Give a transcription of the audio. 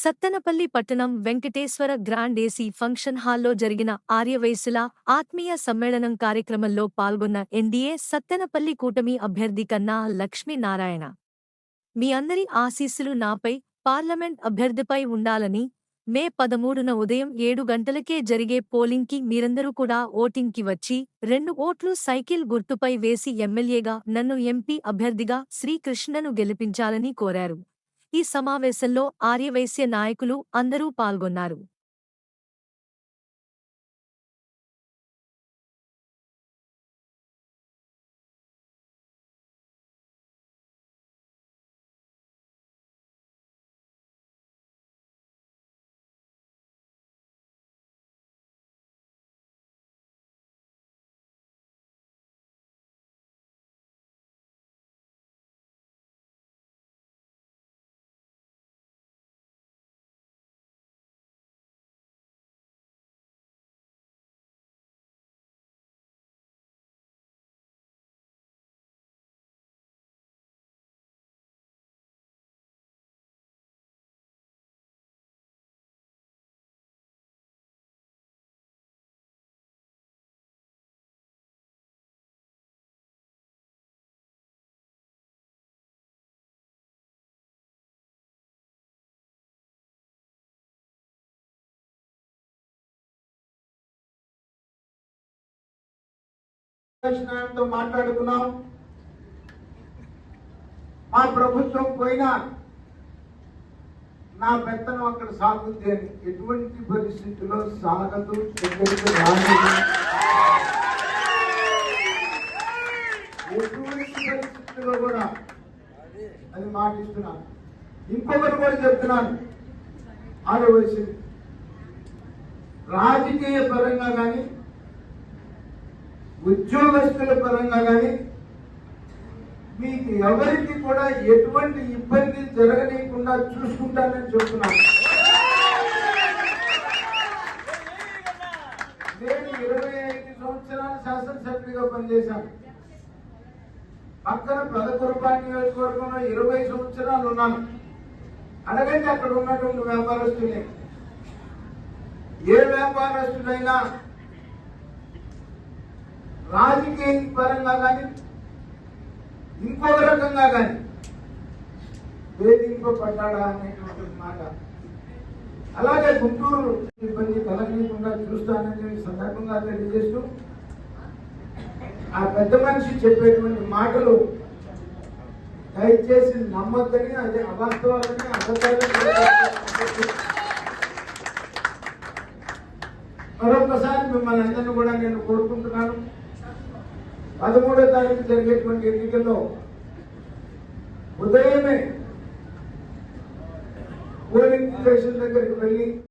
సత్తెనపల్లి పట్టణం Venkateswara grand AC function హాల్లో జరిగిన ఆర్యవయసుల ఆత్మీయ సమ్మేళనం కార్యక్రమంలో పాల్గొన్న ఎన్డీఏ సత్తెనపల్లి కూటమి అభ్యర్థి కన్నా లక్ష్మీనారాయణ. మీ అందరి ఆశీస్సులు నాపై పార్లమెంట్ అభ్యర్థిపై ఉండాలని మే పదమూడున ఉదయం ఏడు గంటలకే జరిగే పోలింగ్కి మీరందరూ కూడా ఓటింగ్కి వచ్చి రెండు ఓట్లు సైకిల్ గుర్తుపై వేసి ఎమ్మెల్యేగా నన్ను ఎంపీ అభ్యర్థిగా శ్రీకృష్ణను గెలిపించాలని కోరారు. ఈ సమావేశంలో ఆర్యవైశ్య నాయకులు అందరూ పాల్గొన్నారు. దర్శనంతో మాట్లాడుకున్నాం. మా ప్రభుత్వం పోయినా నా పెత్తనం అక్కడ సాగుద్ది అని ఎటువంటి పరిస్థితుల్లో సాగదు దగ్గరికి రాదు. ఎటువంటి పరిస్థితుల్లో కూడా అది మాటిస్తున్నాను. ఇంకొకటి కూడా చెప్తున్నాను. ఆడవలసింది. రాజకీయ పరంగా కానీ ఉద్యోగస్తుల పరంగా కానీ మీకు ఎవరికి కూడా ఎటువంటి ఇబ్బంది జరగనీయకుండా చూసుకుంటానని చెప్తున్నాను. నేను ఇరవై ఐదు సంవత్సరాలు శాసనసభ్యుడిగా పనిచేశాను. పక్కన పెదకురపాటి నియోజకవర్గంలో ఇరవై సంవత్సరాలు ఉన్నాను. అడగండి అక్కడ ఉన్నటువంటి వ్యాపారస్తులే ఏ వ్యాపారస్తుడైనా రాజకీయ పరంగా కానీ ఇంకొక రకంగా కానీ వేధింపబడ్డాడా అనేటువంటి మాట. అలాగే గుంటూరు ఇబ్బంది కలగకుండా చూస్తానని సందర్భంగా తెలియజేస్తూ ఆ పెద్ద మనిషి చెప్పేటువంటి మాటలు దయచేసి నమ్మద్దని అది అవాస్తవాలని అబద్ధాలని మరొకసారి మిమ్మల్ని అందరినీ కూడా నేను కోరుకుంటున్నాను. పదమూడో తారీఖు జరిగేటువంటి ఎన్నికల్లో ఉదయమే పోలింగ్ స్టేషన్ దగ్గరికి వెళ్ళి